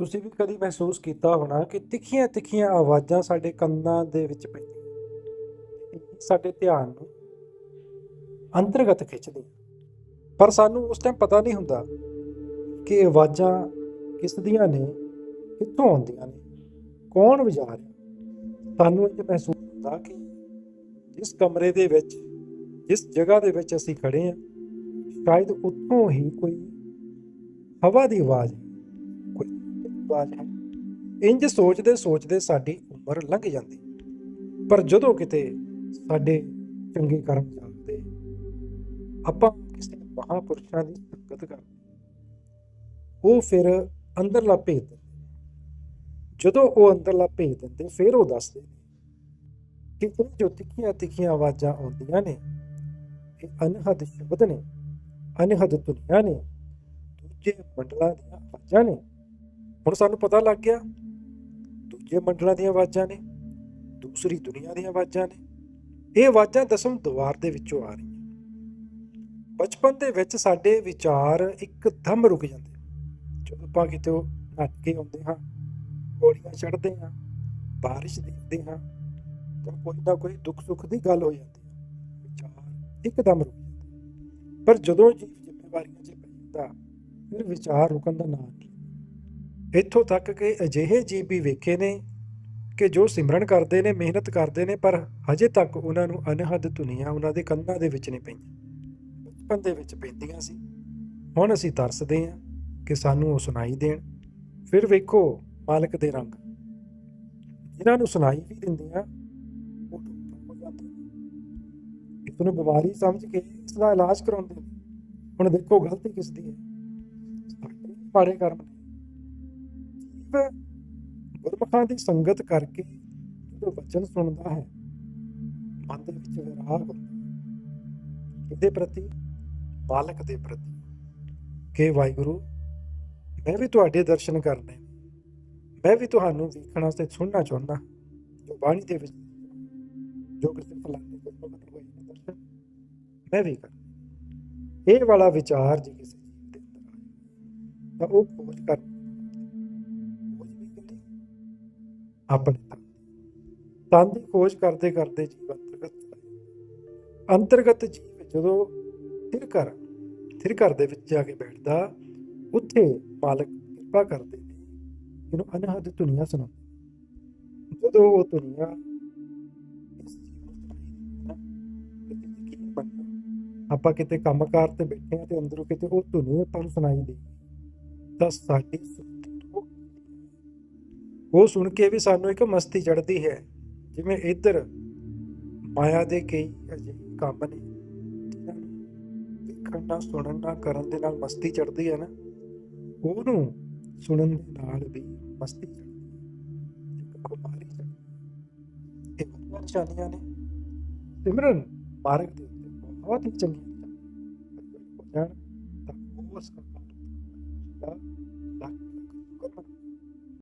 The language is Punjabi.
ਤੁਸੀਂ ਵੀ ਕਦੀ ਮਹਿਸੂਸ ਕੀਤਾ ਹੋਣਾ ਕਿ ਤਿੱਖੀਆਂ ਤਿੱਖੀਆਂ ਆਵਾਜ਼ਾਂ ਸਾਡੇ ਕੰਨਾਂ ਦੇ ਵਿੱਚ ਪੈਂਦੀਆਂ ਸਾਡੇ ਧਿਆਨ ਨੂੰ ਅੰਤਰਗਤ ਖਿੱਚਦੀਆਂ ਪਰ ਸਾਨੂੰ ਉਸ ਟਾਈਮ ਪਤਾ ਨਹੀਂ ਹੁੰਦਾ ਕਿ ਆਵਾਜ਼ਾਂ ਕਿਸ ਦੀਆਂ ਨੇ, ਕਿੱਥੋਂ ਆਉਂਦੀਆਂ ਨੇ, ਕੌਣ ਵਜਾ ਰਿਹਾ ਸਾਨੂੰ ਇਹ ਮਹਿਸੂਸ ਹੁੰਦਾ ਕਿ ਜਿਸ ਕਮਰੇ ਦੇ ਵਿੱਚ, ਜਿਸ ਜਗ੍ਹਾ ਦੇ ਵਿੱਚ ਅਸੀਂ ਖੜੇ ਹਾਂ, ਸ਼ਾਇਦ ਉੱਥੋਂ ਹੀ ਕੋਈ ਹਵਾ ਦੀ ਆਵਾਜ਼ ਹੈ ਆਵਾਜ਼ ਹੈ ਇੰਜ ਸੋਚਦੇ ਸੋਚਦੇ ਸਾਡੀ ਉਮਰ ਲੰਘ ਜਾਂਦੀ। ਪਰ ਜਦੋਂ ਕਿਤੇ ਸਾਡੇ ਚੰਗੇ ਕਰਮ ਜਾਗਦੇ ਆਪਾਂ ਕਿਸੇ ਮਹਾਪੁਰਸ਼ਾਂ ਦੀ ਸੰਗਤ ਕਰਦੇ। ਉਹ ਫਿਰ ਅੰਦਰਲਾ ਭੇਦ ਦਿੰਦੇ। ਜਦੋਂ ਉਹ ਅੰਦਰਲਾ ਭੇਦ ਦਿੰਦੇ, ਫਿਰ ਉਹ ਦੱਸਦੇ ਨੇ ਕਿ ਇਹ ਜੋ ਤਿੱਖੀਆਂ ਤਿੱਖੀਆਂ ਆਵਾਜ਼ਾਂ ਆਉਂਦੀਆਂ ਨੇ, ਇਹ ਅਨਹਦ ਸ਼ਬਦ ਨੇ, ਅਨਹਦ ਦੁਨੀਆ ਨੇ, ਦੂਜੇ ਮੰਡਲਾਂ ਦੀਆਂ ਆਵਾਜ਼ਾਂ ਨੇ। ਹੁਣ ਸਾਨੂੰ ਪਤਾ ਲੱਗ ਗਿਆ, ਦੂਜੇ ਮੰਡਲਾਂ ਦੀਆਂ ਆਵਾਜ਼ਾਂ ਨੇ, ਦੂਸਰੀ ਦੁਨੀਆ ਦੀਆਂ ਆਵਾਜ਼ਾਂ ਨੇ, ਇਹ ਆਵਾਜ਼ਾਂ ਦਸਮ ਦੁਆਰ ਦੇ ਵਿੱਚੋਂ ਆ ਰਹੀਆਂ। ਬਚਪਨ ਦੇ ਵਿੱਚ ਸਾਡੇ ਵਿਚਾਰ ਇੱਕਦਮ ਰੁਕ ਜਾਂਦੇ ਜਦੋਂ ਆਪਾਂ ਕਿਤੇ ਨੱਠ ਕੇ ਆਉਂਦੇ ਹਾਂ ਗੋਲੀਆਂ ਚੜ੍ਹਦੇ ਹਾਂ, ਬਾਰਿਸ਼ ਦੇਖਦੇ ਹਾਂ, ਤਾਂ ਕੋਈ ਨਾ ਕੋਈ ਦੁੱਖ ਸੁੱਖ ਦੀ ਗੱਲ ਹੋ ਜਾਂਦੀ ਹੈ। ਵਿਚਾਰ ਇੱਕਦਮ ਰੁਕ ਜਾਂਦੇ ਪਰ ਜਦੋਂ ਜੀਵ ਜ਼ਿੰਮੇਵਾਰੀਆਂ 'ਚ ਪੈ ਜਾਂਦਾ ਫਿਰ ਵਿਚਾਰ ਰੁਕਣ ਦਾ ਨਾਂ ਨਹੀਂ ਇੱਥੋਂ ਤੱਕ ਕਿ ਅਜਿਹੇ ਜੀਵ ਵੀ ਵੇਖੇ ਨੇ ਕਿ ਜੋ ਸਿਮਰਨ ਕਰਦੇ ਨੇ, ਮਿਹਨਤ ਕਰਦੇ ਨੇ, ਪਰ ਹਜੇ ਤੱਕ ਉਹਨਾਂ ਨੂੰ ਅਨਹਦ ਦੁਨੀਆ ਉਹਨਾਂ ਦੇ ਕੰਨਾਂ ਦੇ ਵਿੱਚ ਨਹੀਂ ਪਈਆਂ। ਬਚਪਨ ਦੇ ਵਿੱਚ ਪੈਂਦੀਆਂ ਸੀ। ਹੁਣ ਅਸੀਂ ਤਰਸਦੇ ਹਾਂ ਕਿ ਸਾਨੂੰ ਉਹ ਸੁਣਾਈ ਦੇਣ। ਫਿਰ ਵੇਖੋ ਮਾਲਕ ਦੇ ਰੰਗ। ਜਿਨ੍ਹਾਂ ਨੂੰ ਸੁਣਾਈ ਵੀ ਦਿੰਦੇ ਆ ਉਹ ਹੋ ਜਾਂਦੇ ਨੇ। ਇਸ ਨੂੰ ਬਿਮਾਰੀ ਸਮਝ ਕੇ ਇਸ ਦਾ ਇਲਾਜ ਕਰਾਉਂਦੇ ਨੇ। ਹੁਣ ਦੇਖੋ ਗਲਤੀ ਕਿਸ ਦੀ ਹੈ। ਸਾਡੇ ਮਾੜੇ ਕਰਮ ਨੇ ਗੁਰਮੁਖਾਂ ਦੀ ਸੰਗਤ ਕਰਕੇ ਜਦੋਂ ਵਚਨ ਸੁਣਦਾ ਹੈ, ਮਨ ਦੇ ਵਿੱਚ ਵਿਰਾਗ ਕਿਹਦੇ ਪ੍ਰਤੀ ਮਾਲਕ ਦੇ ਪ੍ਰਤੀ ਕਿ ਵਾਹਿਗੁਰੂ, ਮੈਂ ਵੀ ਤੁਹਾਡੇ ਦਰਸ਼ਨ ਕਰਨੇ ਮੈਂ ਵੀ ਤੁਹਾਨੂੰ ਵੇਖਣਾ ਤੇ ਸੁਣਨਾ ਚਾਹੁੰਦਾ ਜੋ ਬਾਣੀ ਦੇ ਵਿੱਚ ਜੋ ਕਿਸੇ ਫਲਾਣੇ ਗੁਰਮੁਖ ਹੋਏ ਨੇ ਦਰਸ਼ਨ, ਮੈਂ ਵੀ ਕਰ ਇਹ ਵਾਲਾ ਵਿਚਾਰ ਜੇ ਕਿਸੇ ਦੇ ਅੰਦਰ ਆਏ, ਤਾਂ ਉਹ ਖੋਜ ਕਰ ਆਪਣੇ ਤਨ ਦੀ। ਖੋਜ ਕਰਦੇ ਕਰਦੇ ਜੀਵ ਅੰਤਰਗਤ ਅੰਤਰਗਤ ਜੀਵ ਜਦੋਂ ਥਿਰ ਕਰ ਥਿਰ ਘਰ ਦੇ ਵਿੱਚ ਜਾ ਕੇ ਬੈਠਦਾ, ਉੱਥੇ ਮਾਲਕ ਕਿਰਪਾ ਕਰਦੇ ਨੇ। ਇਹਨੂੰ ਅਨਹਦ ਦੁਨੀਆ ਸੁਣਾਉਂਦੇ ਜਦੋਂ ਉਹ ਦੁਨੀਆ ਆਪਾਂ ਕਿਤੇ ਕੰਮਕਾਰ ਤੇ ਬੈਠੇ ਆ ਤੇ ਅੰਦਰੋਂ ਕਿਤੇ ਉਹ ਧੁਨੀ ਆਪਾਂ ਨੂੰ ਸੁਣਾਈ ਦੇ। ਤਾਂ ਸਾਡੀ ਉਹ ਸੁਣ ਕੇ ਵੀ ਸਾਨੂੰ ਇੱਕ ਮਸਤੀ ਚੜਦੀ ਹੈ। ਜਿਵੇਂ ਇੱਧਰ ਮਾਇਆ ਦੇ ਕਈ ਅਜਿਹੇ ਕੰਮ ਨੇ, ਜਿਨ੍ਹਾਂ ਨੂੰ ਦੇਖਣ ਨਾਲ, ਸੁਣਨ ਨਾਲ, ਕਰਨ ਦੇ ਨਾਲ ਮਸਤੀ ਚੜਦੀ ਹੈ ਨਾ, ਉਹਨੂੰ ਸੁਣਨ ਦੇ ਨਾਲ ਵੀ ਮਸਤੀ ਚੜਦੀ ਹੈ। ਇੱਕ ਚੜਦੀ ਇਹ ਵਧੀਆ ਨਿਸ਼ਾਨੀਆਂ ਨੇ। ਸਿਮਰਨ ਮਾਰਗ ਦੇ ਉੱਤੇ ਬਹੁਤ ਹੀ ਚੰਗੀਆਂ ਹੋ ਜਾਣ ਤਾਂ ਉਸ ਦਾ